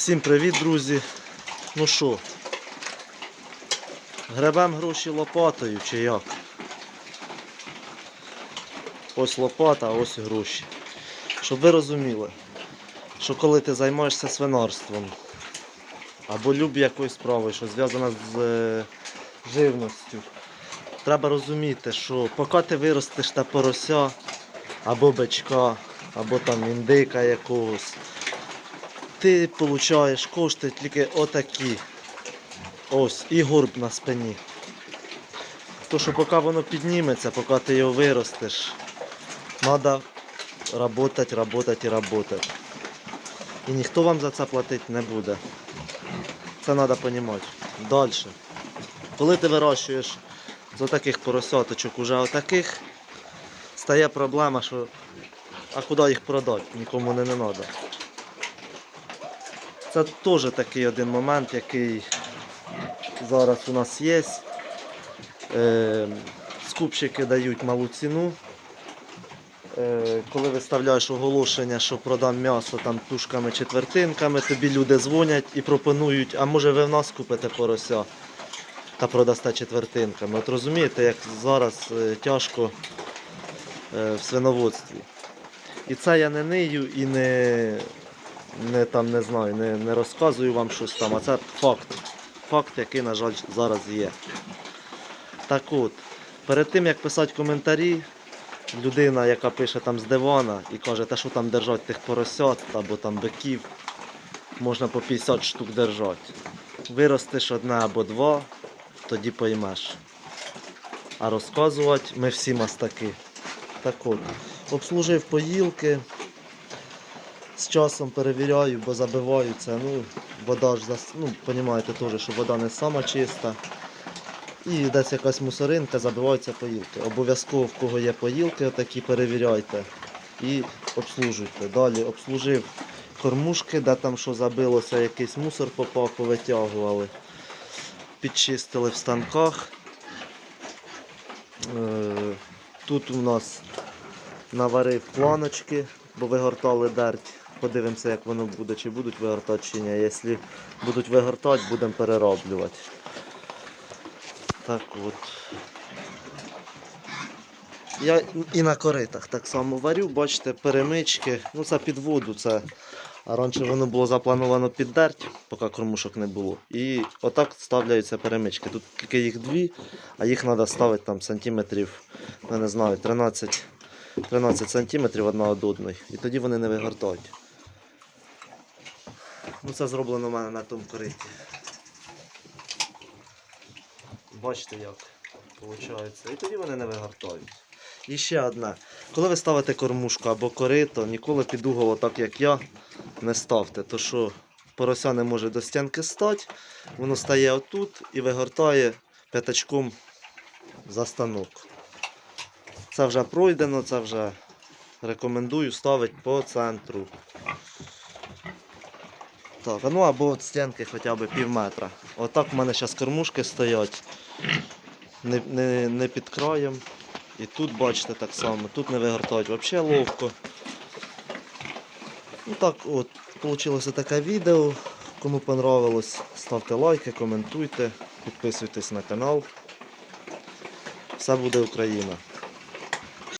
Всім привіт, друзі. Ну що, гребем гроші лопатою чи як? Ось лопата, а ось гроші. Щоб ви розуміли, що коли ти займаєшся свинарством або люб якоюсь справою, що зв'язана з е, живністю, треба розуміти, що поки ти виростеш та порося, або бичка, або там індика якогось, ти получаєш кошти тільки отакі. Ось, і горб на спині. То, що поки воно підніметься, поки ти його виростеш, треба работать, работать і работать. І ніхто вам за це платити не буде. Це треба розуміти. Далі. Коли ти вирощуєш з отаких поросяточок уже отаких, стає проблема, що а куди їх продати? Нікому не треба. Це теж такий один момент, який зараз у нас є. Е, скупщики дають малу ціну. Е, коли виставляєш оголошення, що продам м'ясо там тушками четвертинками, тобі люди дзвонять і пропонують, а може ви в нас купите порося та продасте четвертинками. От розумієте, як зараз е, тяжко в свиноводстві. І це я не нию і не, не, там, не знаю, не, не розказую вам щось там, а це факт. Факт, який, на жаль, зараз є. Так от, перед тим як писати коментарі, людина, яка пише там з дивана і каже, та що там держать тих поросят або там биків, можна по 50 штук держати. Виростеш одне або два, тоді поймеш. А розказувати ми всі мастаки. Так от, обслужив поїлки. З часом перевіряю, бо забиваються. Ну, вода ж ну, розумієте теж, що вода не сама чиста. І десь якась мусоринка, забиваються поїлки. Обов'язково в кого є поїлки, такі перевіряйте і обслужуйте. Далі обслужив кормушки, де там що забилося, якийсь мусор попав, повитягували. Підчистили в станках. Е, Тут у нас наварив планочки, бо вигортали дерть. Подивимося, як воно буде, чи будуть вигортати, чи ні. Якщо будуть вигортати, будемо перероблювати. Так от. Я і на коритах так само варю, бачите, перемички. Ну це під воду, це. А раніше воно було заплановано під дерть, поки кормушок не було. І отак ставляються перемички. Тут тільки їх дві, а їх треба ставити там сантиметрів, я не знаю, 13, 13 сантиметрів одна від одної. І тоді вони не вигортають. Ну це зроблено в мене на тому кориті. Бачите як виходить. І тоді вони не вигортають. І ще одне. Коли ви ставите кормушку або корито, ніколи під угол, так як я, не ставте. То що порося не може до стінки стати, воно стає отут і вигортає п'ятачком за станок. Це вже пройдено, це вже рекомендую ставити по центру. Так, ну або від стінки хоча б пів метра. Отак в мене зараз кормушки стоять. Не, не, не під краєм. І тут бачите так само, тут не вигортають взагалі ловко. Ну так от, вийшло таке відео. Кому понравилось, ставте лайки, коментуйте, підписуйтесь на канал. Все буде Україна!